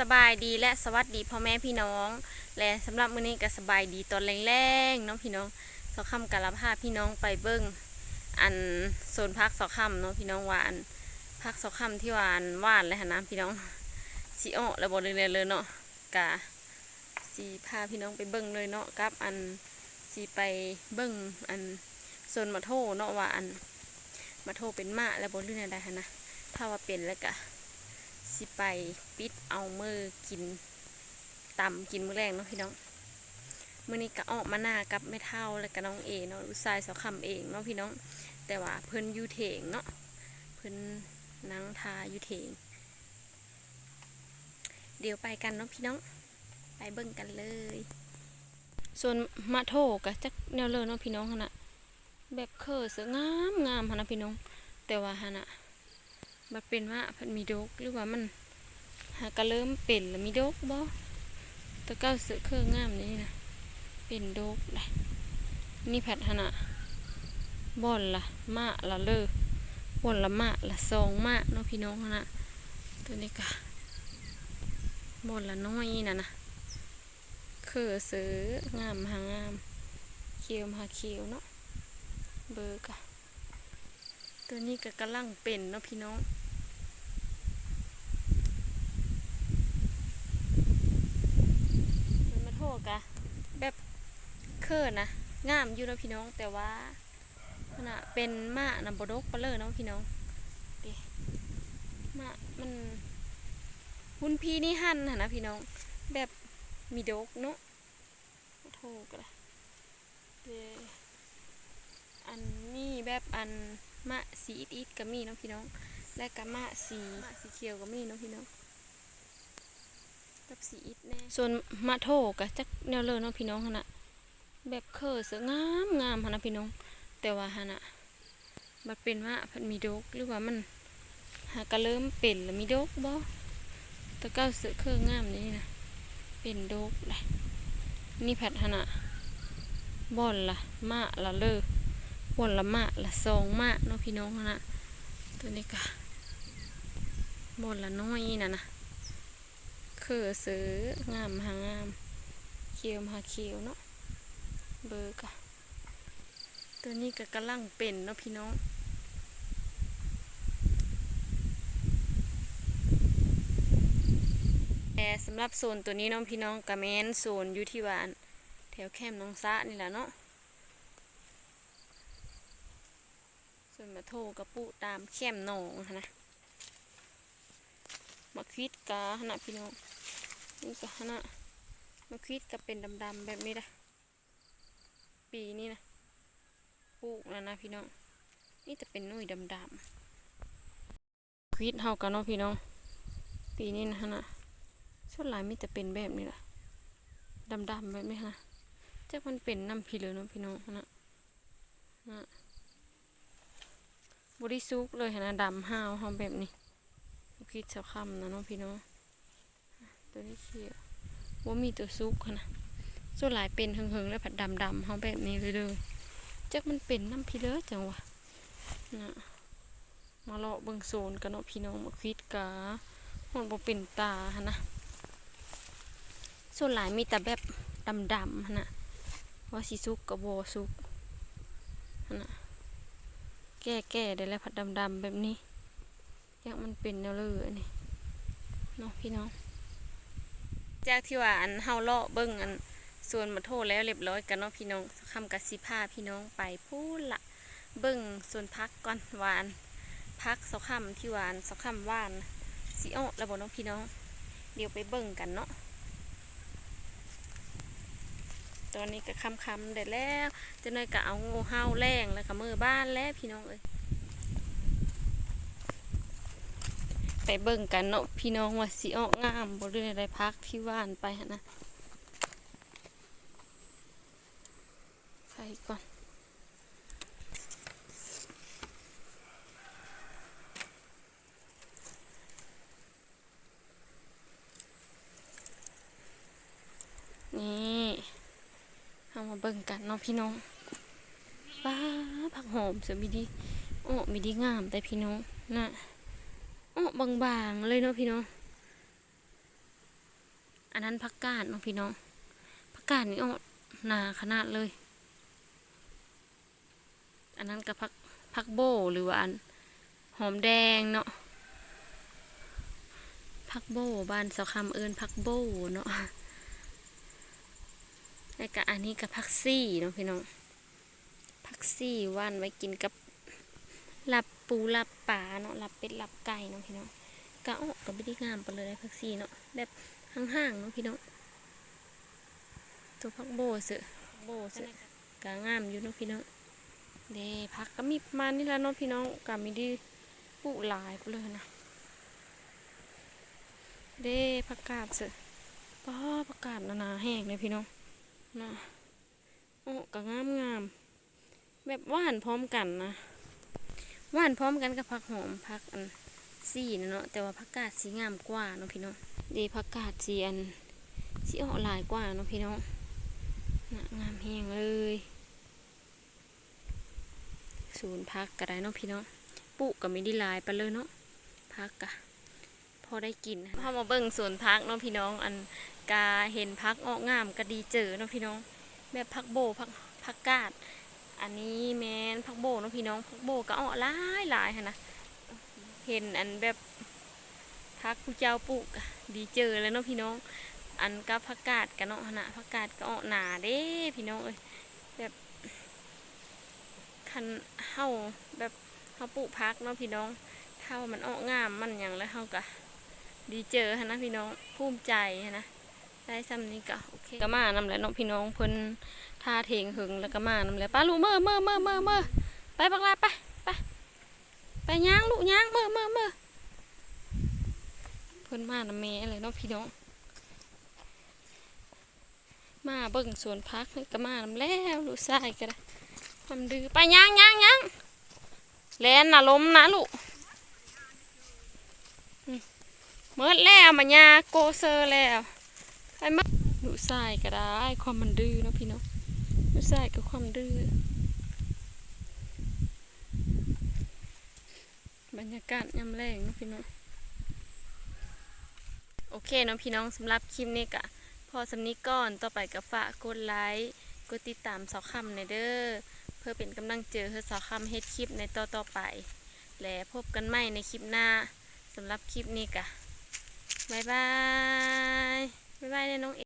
สบายดีและสวัสดีพ่อแม่พี่น้อง และสำหรับมื้อนี้ก็สบายดีตอนแรงๆเนาะพี่น้องสอคำกับลาพาพี่น้องไปเบิ้งอันโซนพักสอคำเนาะพี่น้องว่าอันพักสอคำที่ว่าอันว่านเลยหนนะพี่น้องสีอ้อแล้วบอกเลยเลยเนาะกะสีพาพี่น้องไปเบิ้งเลยเนาะกับอันสีไปเบิ้งอันโซนมาโทเนาะว่าอันมาโทเป็นมะแล้วบอกเรื่องอะไรหั้นนะถ้าว่าเป็นแล้วกะ สิไปปิดเอามือกินตำกินมื้อแรงเนาะพี่น้องมื้อนี้ก็ออกมาหน้ากับแม่เท่าและกับน้องเอเนาะลูกชายสาวคำเองเนาะพี่น้อง แต่ว่าเพิ่นอยู่เถงเนาะเพิ่นนั่งทาอยู่เถงเดี๋ยวไปกันเนาะพี่น้อง ไปเบิ่งกันเลย ส่วนมาโทกะจักแนวเลยเนาะพี่น้องหั่นะแบบเคอเสืองามงามหั่นนะพี่น้อง แต่ว่าหั่นะ มันเป็นว่าพันมีดกหรือว่ามัน หากระเริ่มเป็นแล้วมีดกบ่แตะเก้าเสือเครื่องงามนี่นะเป็นดกได้นี่แพทหนะบ่อนละมะละเลอบ่อนละมะละสองมะเนาะพี่น้องนะตัวนี้ก็บ่อนละน้อยนะนะคือเสืองามหางามเขียวมาเขียวเนาะเบอร์กะตัวนี้ก็กำลังเป็นเนาะพี่น้อง มันมาโทษ กะแบบเคินนะงามอยู่นะพี่น้องแต่ว่าขณะเป็นมะนำบดกปลาเลอเนาะพี่น้องเด้มะมันหุ่นพี่นี่หั่นนะนะพี่น้อง แบบมีดกเนาะโทษกะเดอันนี้แบบอันมะสีอิดก็มีเนาะพี่น้อง และก็มะสีมะสีเขียวก็มีเนาะพี่น้อง กับสีอิฐแน่ส่วนมะโถกะจักแนวเลยเนาะพี่น้องหั่นะแบบเคอเสืองามงามหั่นะพี่น้อง แต่ว่าหั่นะมันเป็นว่าพันมีดกหรือว่ามันหากระเริ่มเป็นแล้วมีดกบ่แตะเก้าเสือเคองามนี่นะเป็นดกเลยนี่แพทหั่นะบ่อนละมะละเลอบ่อนละมะละสองมะเนาะพี่น้องหั่นะตัวนี้ก็บ่อนละน้อยน่ะนะ คือซื้องามหางามเคียวมาเคียวเนาะเบอร์กะตัวนี้ก็กำลังเป็นเนาะพี่น้องแต่สำหรับโซนตัวนี้เน้องพี่น้องกะแมนโซนอยู่ที่วานแถวแคมน้องซะนี่แหละเนาะส่วนมาโทกระปุตามแคมหนองนนะมาคิดกะขนาดพี่น้อง นี่ก็นะมะควิดก็เป็นดำๆแบบนี้นะปีนี้นะปลูกแล้วนะพี่น้อง นี่จะเป็นนุ่ยดำๆคิดเฮากันเนาะพี่น้อง ปีนี้นะฮะนะส่วนหลายมีแต่เป็นแบบนี้แหละดำๆแบบนี้นะจะมันเป็นน้ำพีเลยเนาะพี่น้องนะนะบริสุกเลยนะดำห้าวเฮาแบบนี้คิดเช้าค่ำนะเนาะพี่น้อง ตัวนี้เขียวว่ามีตัวซุกนะส่วนหลายเป็นเฮงๆแล้วผัดดำๆเขาแบบนี้เลยเลยจักมันเป็นน้ำพีเลอจังวะนะมาเลาะเบิ่งโซนกันเนาะพี่น้องมาคิดกะมันบ่เป็นตาฮะนะส่วนหลายมีแต่แบบดำๆฮะนะว่าสิซุกกับโบซุกฮะนะแก่ๆได้แล้วผัดดำๆแบบนี้จักมันเป็นแนวเลยนนี้เนาะพี่น้อง จากที่ว่าอันเฮาเลาะเบิ่งอันส่วนมาโทษแล้วเรียบร้อยกันเนาะพี่น้องคำกับสิพาพี่น้องไปพูดละเบิ่งส่วนพักก่อนหวานพักสองคำที่หวานสองคำหวานสีอ้อแล้วบน้องพี่น้อง เดี๋ยวไปเบิ่งกันเนาะตอนนี้ก็คำคำๆได้แล้วจะน้อยก็เอางูเห่าแรงแล้วก็มือบ้านแล้วพี่น้องเอ้ย ไปเบิ่งกันเนาะพี่น้องว่าสิออกงามบ่เรื่องอะไรพักที่ว่านไปนะใส่ก่อนนี่เอามาเบิ่งกันเนาะพี่น้องป้าผักหอมเสือมีดีโอ้มีดีงามแต่พี่น้องน่ะ บางๆเลยเนาะพี่เนาะอันนั้นผักกาดเนาะพี่น้องผักกาดนี่ออกหนาขนาดเลย อันนั้นก็ผักผักโบหรือว่าอันหอมแดงเนาะผักโบบ้านสาคำเอิญผักโบเนาะแล้วก็อันนี้ก็ผักซี่เนาะพี่น้องผักซี่ว่านไว้กินกับหลับ ปูหลับปลาเนาะหลับเป็ดหลับไก่เนาะพี่น้องก็ออกก็ไม่ได้งามไปเลยได้ผักซี่เนาะแบบห่างๆเนาะพี่น้องตัวผักโบเสือโบเสือก็งามอยู่เนาะพี่น้องเด้พักก็มีประมาณนี้แหล้วเนาะพี่น้องก็มีไดีปลูกหลายไปเลยนะเด้ผักกาดเสอะป้าผักกาดนานาแห้งเลยพี่น้องนะโอ้ก็งามงามแบบหว่านพร้อมกันนะห ว่านพร้อมกันกับผักหอมผักอันสีนะเนาะแต่ว่าผักกาดสีงามกว่าเนาะพี่น้องเด้ผักกาดสีอันสีออกลายกว่าเนาะพี่น้องนะงามแห้งเลยศูนย์พักก็ได้เนาะพี่เนาะปลูกก็ไม่ได้ลายไปเลยเนาะพักกะพอได้กินพอมาเบิ่งสวนพักเนาะพี่น้องอันกาเห็นพักออกงามก็ดีเจอเนาะพี่น้องแบบพักโบพักพักกาด อันนี้แมนพักโบนะพี่น้องพักโบก็ออหลายหลายค่ะนะเห็นอันแบบพักผู้เจ้าปลูกดีเจอแล้วเนาะพี่น้อง อันกับพักกาดกันเนาะขนาดพักกาดก็ออหนาเด้พี่น้องเอ้ยคันเฮาแบบเฮาปลูกพักเนาะพี่น้องเท่ามันอองามมันอย่างแล้วเฮาก็ดีเจอหั้นะพี่น้องภูมิใจหั้นะได้ซ้ำนี้ก็โอเคก็มานำแล้วเนาะพี่น้องเพิ่น ท่าเทงหึงแล้วก็มานำแล้วป้าลูกเมื่อเมื่อเมื่อเมื่อเมื่อไปบักลาไปไปไปย่างลูกย่างเมื่อเมื่อเมื่อเพิ่นมานำแม่เลยเนาะพี่น้องมาเบิ่งสวนพักนี่ก็มานำแล้วลูกชายก็ได้ความดื้อไปย่างย่างย่างแลนน่ะล้มนะลูกอืมเมื่อแล้วมันยาโกเซอร์แล้วไปมาลูกชายก็ได้ความมันดื้อเนาะพี่เนาะ ลูกชายก็ความดื้อบรรยากาศยามแรงนะพี่เนาะโอเคเนาะพี่น้องสำหรับคลิปนี้ก็พอสำนี้ก่อนต่อไปก็ฝากกดไลค์กดติดตามสอคำในเด้อเพื่อเป็นกำลังเจอเพื่อสาวคำเฮ็ดคลิปในต่อต่อไป และพบกันใหม่ในคลิปหน้าสำหรับคลิปนี้กะบายบายบายบายเลยน้องเอ